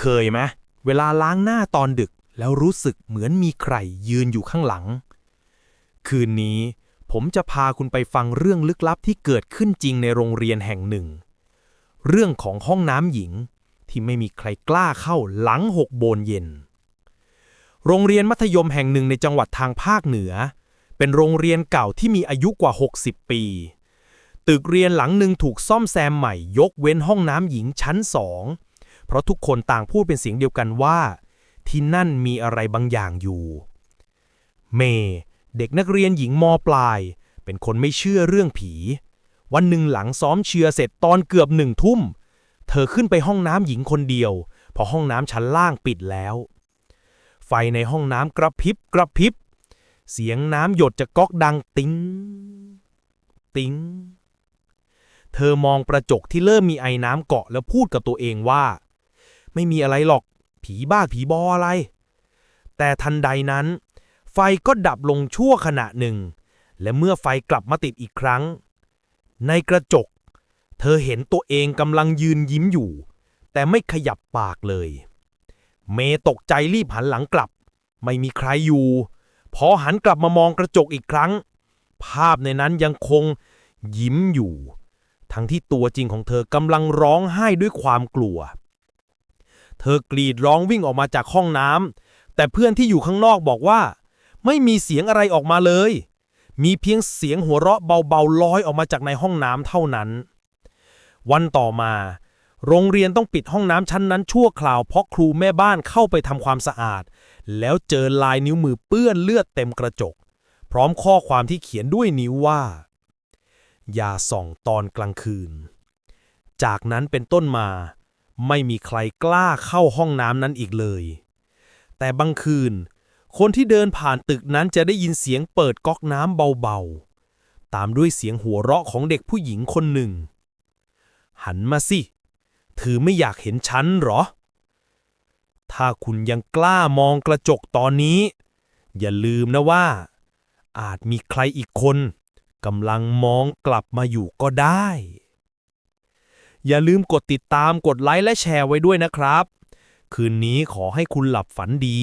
เคยไหมเวลาล้างหน้าตอนดึกแล้วรู้สึกเหมือนมีใครยืนอยู่ข้างหลัง คืนนี้ผมจะพาคุณไปฟังเรื่องลึกลับที่เกิดขึ้นจริงในโรงเรียนแห่งหนึ่ง เรื่องของห้องน้ำหญิงที่ไม่มีใครกล้าเข้าหลังหกโมงเย็น โรงเรียนมัธยมแห่งหนึ่งในจังหวัดทางภาคเหนือ เป็นโรงเรียนเก่าที่มีอายุกว่า 60 ปี ตึกเรียนหลังหนึ่งถูกซ่อมแซมใหม่ยกเว้นห้องน้ำหญิงชั้นสอง เพราะทุกคนต่างพูดเป็นเสียงเดียวกันว่า ที่นั่นมีอะไรบางอย่างอยู่ เมย์เด็กนักเรียนหญิงมปลาย เป็นคนไม่เชื่อเรื่องผี วันหนึ่งหลังซ้อมเชียร์เสร็จตอนเกือบหนึ่งทุ่ม เธอขึ้นไปห้องน้ำหญิงคนเดียวพราะห้องน้ำชั้นล่างปิดแล้ว ไฟในห้องน้ำกระพริบกระพริบ เสียงน้ำหยดจากก๊อกดังติ้ง ติ้ง เธอมองประจกที่เริ่มมีไอ้น้ำเกาะแล้วพูดกับตัวเองว่า ไม่มีอะไรหรอก ผีบ้าผีบออะไร แต่ทันใดนั้น ไฟก็ดับลงชั่วขณะหนึ่ง และเมื่อไฟกลับมาติดอีกครั้ง ในกระจก เธอเห็นตัวเองกำลังยืนยิ้มอยู่ แต่ไม่ขยับปากเลย เมย์ตกใจรีบหันหลังกลับ ไม่มีใครอยู่ พอหันกลับมามองกระจกอีกครั้ง ภาพในนั้นยังคงยิ้มอยู่ ทั้งที่ตัวจริงของเธอกำลังร้องไห้ด้วยความกลัว เธอกรีดร้องวิ่งออกมาจากห้องน้ำแต่เพื่อนที่อยู่ข้างนอกบอกว่า ไม่มีเสียงอะไรออกมาเลย มีเพียงเสียงหัวเราะเบาๆลอยออกมาจากในห้องน้ำเท่านั้น วันต่อมา โรงเรียนต้องปิดห้องน้ำชั้นนั้นชั่วคราวเพราะครูแม่บ้านเข้าไปทำความสะอาด แล้วเจอลายนิ้วมือเปื้อนเลือดเต็มกระจก พร้อมข้อความที่เขียนด้วยนิ้วว่า อย่าส่องตอนกลางคืน จากนั้นเป็นต้นมา ไม่มีใครกล้าเข้าห้องน้ำนั้นอีกเลย แต่บางคืน คนที่เดินผ่านตึกนั้นจะได้ยินเสียงเปิดก๊อกน้ำเบาๆ ตามด้วยเสียงหัวเราะของเด็กผู้หญิงคนหนึ่ง หันมาสิ เธอไม่อยากเห็นฉันหรอ ถ้าคุณยังกล้ามองกระจกตอนนี้ อย่าลืมนะว่า อาจมีใครอีกคนกำลังมองกลับมาอยู่ก็ได้ อย่าลืมกดติดตามกดไลค์และแชร์ไว้ด้วยนะครับ คืนนี้ขอให้คุณหลับฝันดี